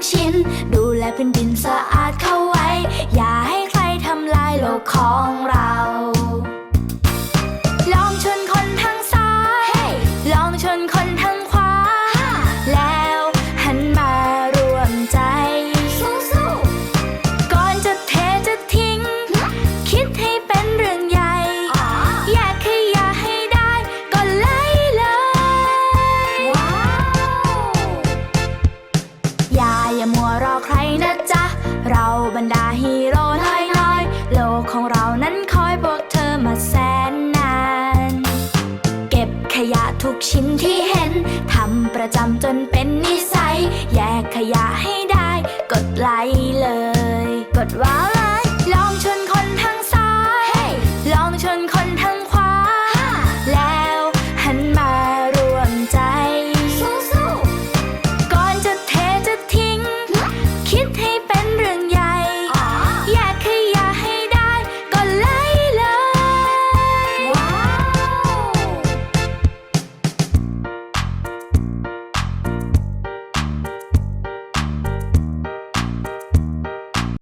กชิ้น ดูแลพื้นดินสะอาดเข้าไว้ อย่าให้ใครทำลายโลกของเรา ราบรดาฮีโร่น้อยๆ โลกของเรานั้นคอยพวกเธอมาแสนนาน เก็บขยะทุกชิ้นที่เห็น ทำประจำจนเป็นนิสัย แยกขยะให้ได้ กดไลค์เลย กดว้าว